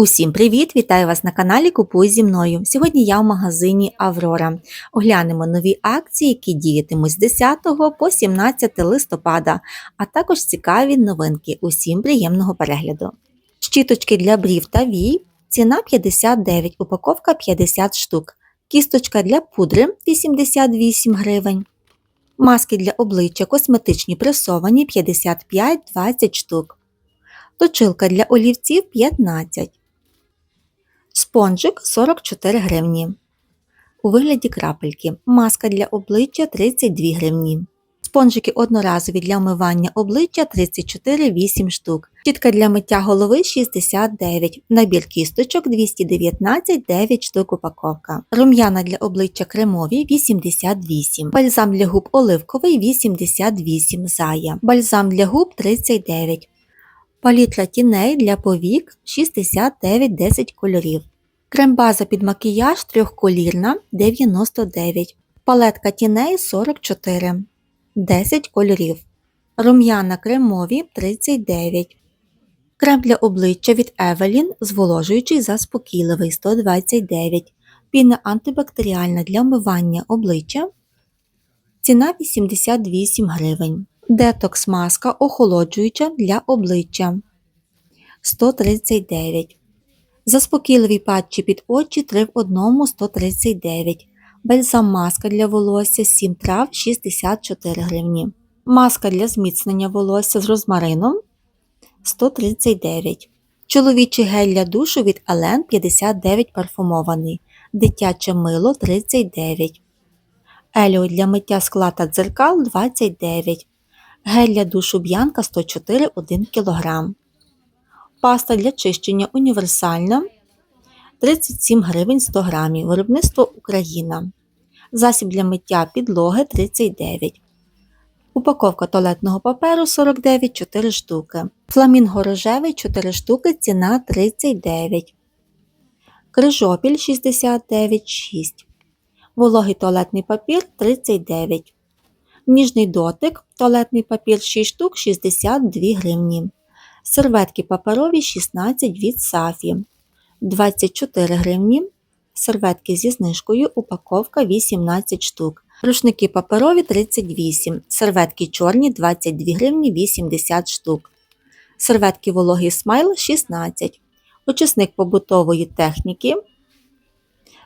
Усім привіт! Вітаю вас на каналі Купуй зі мною. Сьогодні я в магазині Аврора. Оглянемо нові акції, які діятимуть з 10 по 17 листопада, а також цікаві новинки. Усім приємного перегляду. Щіточки для брів та вій. Ціна 59, упаковка 50 штук. Кісточка для пудри 88 гривень. Маски для обличчя косметичні пресовані 55-20 штук. Точилка для олівців 15. Спонжик 44 гривні. У вигляді крапельки. Маска для обличчя 32 гривні. Спонжики одноразові для вмивання обличчя 34,8 штук. Щітка для миття голови 69. Набір кісточок 219 9 штук упаковка. Рум'яна для обличчя кремові 88. Бальзам для губ оливковий 88 зая. Бальзам для губ 39. Палітра тіней для повік 69 10 кольорів. Крем-база під макіяж трьохколірна 99. Палетка тіней 44. 10 кольорів. Рум'яна кремові 39. Крем для обличчя від Evelyn зволожуючий заспокійливий 129. Піна антибактеріальна для вмивання обличчя. Ціна 88 гривень. Детокс маска охолоджуюча для обличчя 139. Заспокійливі патчі під очі 3 в 1 139. Бальзам маска для волосся 7 трав 64 гривні. Маска для зміцнення волосся з розмарином 139. Чоловічий гель для душу від Елен 59 парфумований. Дитяче мило 39. Еліо для миття скла та дзеркал 29. Гель для душу б'янка 104 1 кг. Паста для чищення універсальна 37 гривень 100 грамів. Виробництво Україна. Засіб для миття підлоги 39. Упаковка туалетного паперу 49 4 штуки. Фламінго рожевий 4 штуки, ціна 39. Крижопіль 69 6. Вологий туалетний папір 39. Ніжний дотик, туалетний папір 6 штук 62 гривні. Серветки паперові 16 від Сафі. 24 гривні. Серветки зі знижкою, упаковка 18 штук. Рушники паперові 38. Серветки чорні 22 гривні 80 штук. Серветки вологий смайл 16. Очисник побутової техніки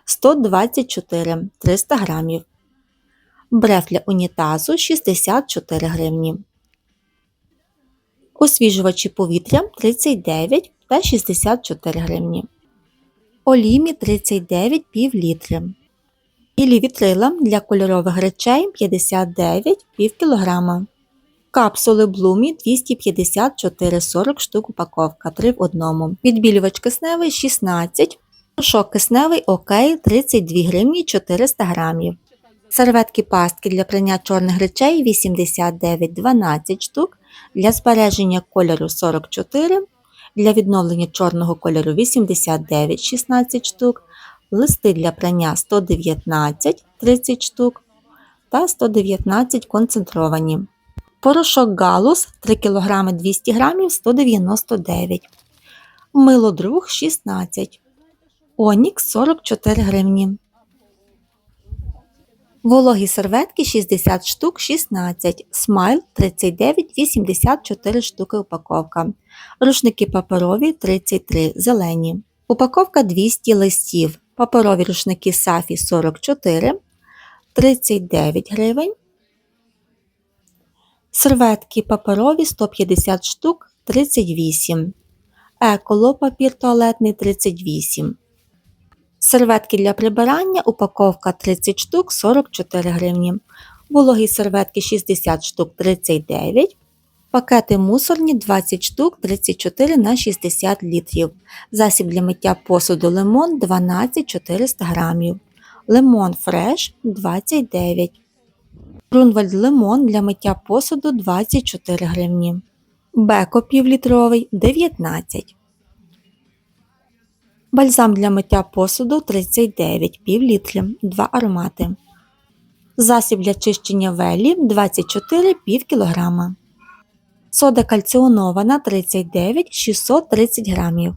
124 300 грамів. Бреф для унітазу 64 гривні. Освіжувачі повітря 39 та 64 гривні. Олімі 39 пів літри. Ілі вітрила для кольорових речей 59 пів кілограма. Капсули Блумі 254 40 штук упаковка 3 в одному. Відбілювач кисневий 16. Порошок кисневий ОК 32 гривні 400 грамів. Серветки пастки для прання чорних речей 89 12 штук. Для збереження кольору 44, для відновлення чорного кольору 89 16 штук, листи для прання 119 30 штук та 119 концентровані. Порошок галус 3 кг 200 г 199 Мило друг 16 Онікс 44 гривні. Вологі серветки 60 штук 16, смайл 39 84 штуки упаковка. Рушники паперові 33 зелені. Упаковка 200 листів. Паперові рушники Сафі 44 39 гривень. Серветки паперові 150 штук 38. Еколо папір туалетний 38. Серветки для прибирання, упаковка 30 штук 44 гривні. Вологі серветки 60 штук 39 Пакети мусорні 20 штук 34 на 60 літрів. Засіб для миття посуду лимон 12 400 грамів. Лимон фреш 29 Брунвальд лимон для миття посуду 24 гривні. Беко півлітровий 19 Бальзам для миття посуду 39 пів літри, 2 аромати. Засіб для чищення велі 24 пів кілограма. Сода кальціонована 39 630 грамів.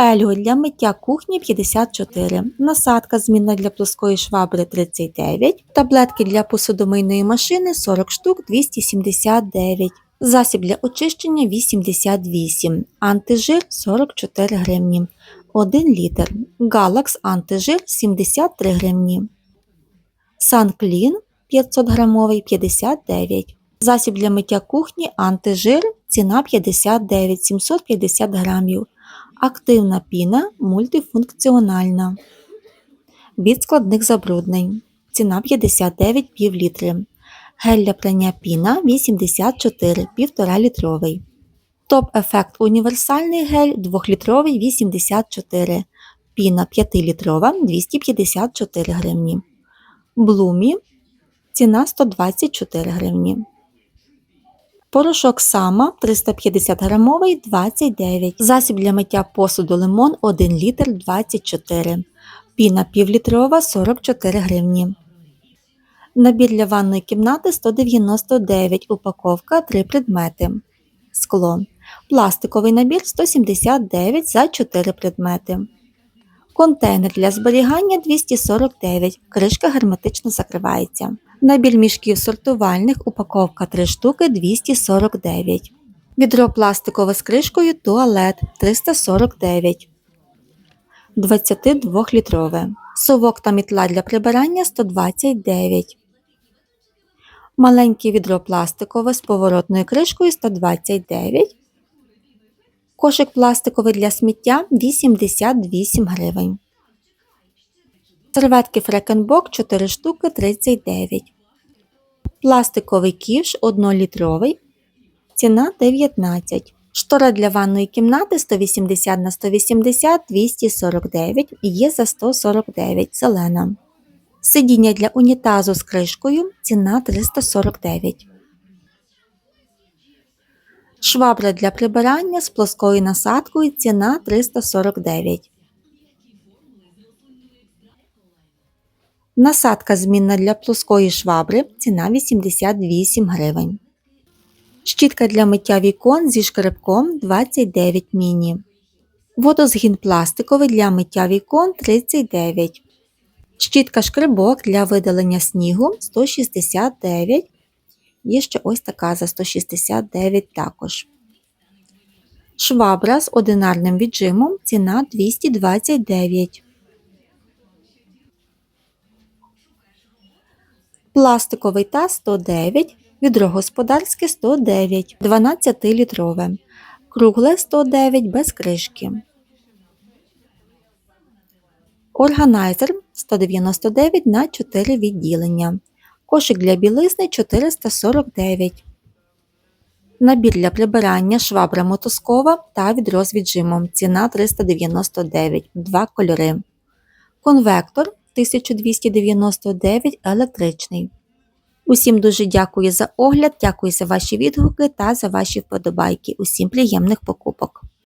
Ельго для миття кухні 54, насадка змінна для плоскої швабри 39, таблетки для посудомийної машини 40 штук 279, засіб для очищення 88, антижир 44 гривні, 1 літр, Галакс антижир 73 гривні, Санклін 500 грамовий 59, засіб для миття кухні антижир ціна 59 750 грамів. Активна піна мультифункціональна. Від складних забруднень. Ціна 59 пів. Гель для прання піна 84 1,5 літровий. Топ-ефект універсальний гель 2-літровий 84. Піна 5-літрова 254 гривні. Блумі ціна 124 гривні. Порошок Сама 350 грамовий 29. Засіб для миття посуду лимон 1 літр 24. Піна півлітрова 44 гривні. Набір для ванної кімнати 199. Упаковка 3 предмети. Скло. Пластиковий набір 179 за 4 предмети. Контейнер для зберігання 249. Кришка герметично закривається. Набір мішків сортувальних, упаковка 3 штуки 249. Відро пластикове з кришкою туалет 349. 22-літрове. Совок та мітла для прибирання 129. Маленьке відро пластикове з поворотною кришкою 129. Кошик пластиковий для сміття 88 гривень. Серветки Фрекенбок 4 штуки 39. Пластиковий ківш 1-літровий. Ціна 19. Штора для ванної кімнати 180 на 180 249 є за 149 зелена. Сидіння для унітазу з кришкою ціна 349. Швабра для прибирання з плоскою насадкою ціна 349. Насадка змінна для плоскої швабри ціна 88 гривень. Щітка для миття вікон зі шкребком 29 міні. Водозгін пластиковий для миття вікон 39. Щітка шкребок для видалення снігу 169. Є ще ось така за 169 також. Швабра з одинарним віджимом ціна 229. Пластиковий таз 109, відро господарське 109, 12-літрове, кругле 109 без кришки. Органайзер 199 на 4 відділення. Кошик для білизни 449. Набір для прибирання швабра мотоскова та відро з віджимом. Ціна 399 2 кольори. Конвектор 1299 електричний. Усім дуже дякую за огляд, дякую за ваші відгуки та за ваші вподобайки. Усім приємних покупок!